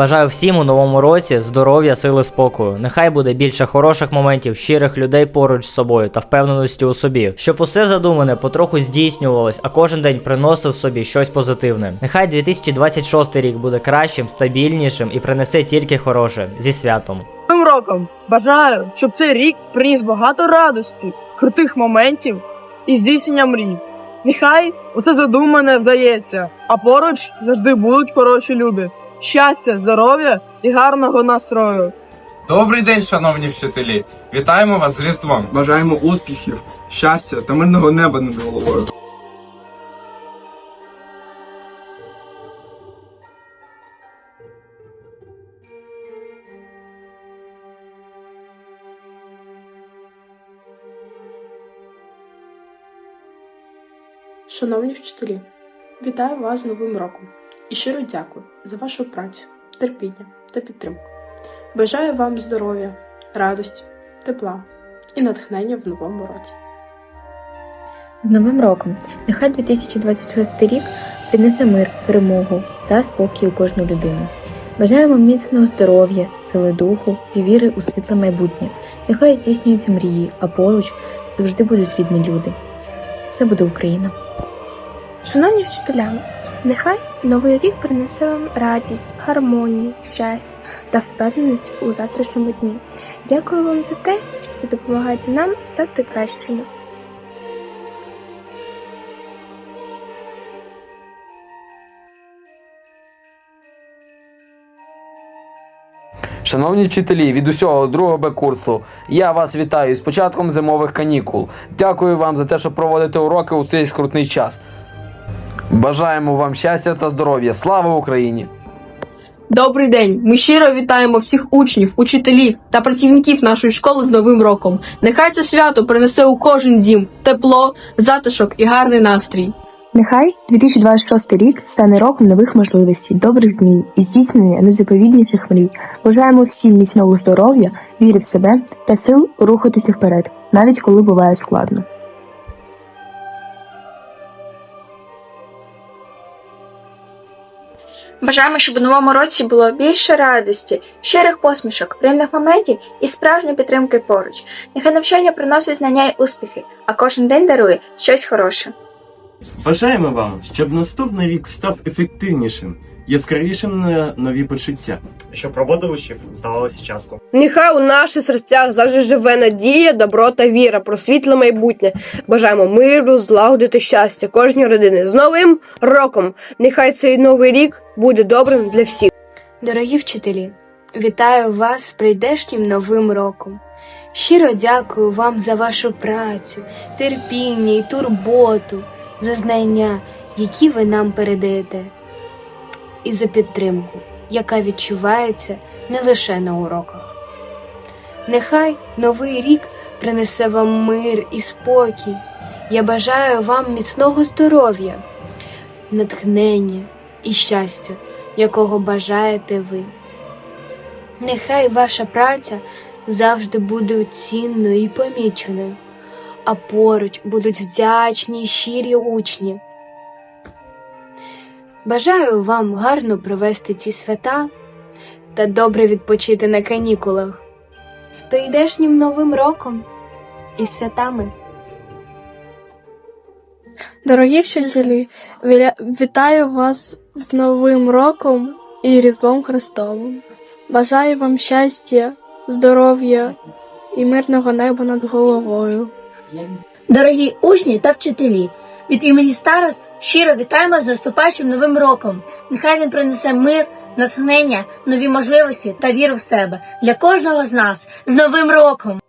Бажаю всім у новому році здоров'я, сили, спокою. Нехай буде більше хороших моментів, щирих людей поруч з собою та впевненості у собі, щоб усе задумане потроху здійснювалось, а кожен день приносив собі щось позитивне. Нехай 2026 рік буде кращим, стабільнішим і принесе тільки хороше зі святом. Новим роком бажаю, щоб цей рік приніс багато радості, крутих моментів і здійснення мрій. Нехай усе задумане вдається, а поруч завжди будуть хороші люди. Щастя, здоров'я і гарного настрою. Добрий день, шановні вчителі! Вітаємо вас з Різдвом! Бажаємо успіхів, щастя та мирного неба над головою. Шановні вчителі, вітаю вас з Новим роком і щиро дякую за вашу працю, терпіння та підтримку. Бажаю вам здоров'я, радості, тепла і натхнення в новому році. З Новим роком! Нехай 2026 рік принесе мир, перемогу та спокій у кожну людину. Бажаємо міцного здоров'я, сили духу і віри у світле майбутнє. Нехай здійснюються мрії, а поруч завжди будуть рідні люди. Все буде Україна! Шановні вчителя, нехай новий рік принесе вам радість, гармонію, щастя та впевненість у завтрашньому дні. Дякую вам за те, що допомагаєте нам стати кращими. Шановні вчителі, від усього другого Б курсу, я вас вітаю з початком зимових канікул. Дякую вам за те, що проводите уроки у цей скрутний час. Бажаємо вам щастя та здоров'я. Слава Україні! Добрий день! Ми щиро вітаємо всіх учнів, учителів та працівників нашої школи з Новим роком. Нехай це свято принесе у кожен дім тепло, затишок і гарний настрій. Нехай 2026 рік стане роком нових можливостей, добрих змін і здійснення найзаповідніших мрій. Бажаємо всім міцного здоров'я, віри в себе та сил рухатися вперед, навіть коли буває складно. Бажаємо, щоб у новому році було більше радості, щирих посмішок, приємних моментів і справжньої підтримки поруч. Нехай навчання приносить знання й успіхи, а кожен день дарує щось хороше. Бажаємо вам, щоб наступний рік став ефективнішим, яскравішим на нові почуття. Щоб робота учнів здавалася часом. Нехай у наших серцях завжди живе надія, добро та віра про світле майбутнє. Бажаємо миру, злагоди та щастя кожній родини. З новим роком! Нехай цей новий рік буде добрим для всіх. Дорогі вчителі, вітаю вас з прийдешнім новим роком. Щиро дякую вам за вашу працю, терпіння і турботу, за знання, які ви нам передаєте, і за підтримку, яка відчувається не лише на уроках. Нехай новий рік принесе вам мир і спокій. Я бажаю вам міцного здоров'я, натхнення і щастя, якого бажаєте ви. Нехай ваша праця завжди буде цінною і поміченою, а поруч будуть вдячні й щирі учні. Бажаю вам гарно провести ці свята та добре відпочити на канікулах з прийдешнім новим роком і святами. Дорогі вчителі, вітаю вас з Новим роком і Різдвом Христовим. Бажаю вам щастя, здоров'я і мирного неба над головою. Дорогі учні та вчителі, від імені старост щиро вітаємо з наступаючим новим роком. Нехай він принесе мир, натхнення, нові можливості та віру в себе для кожного з нас з Новим роком.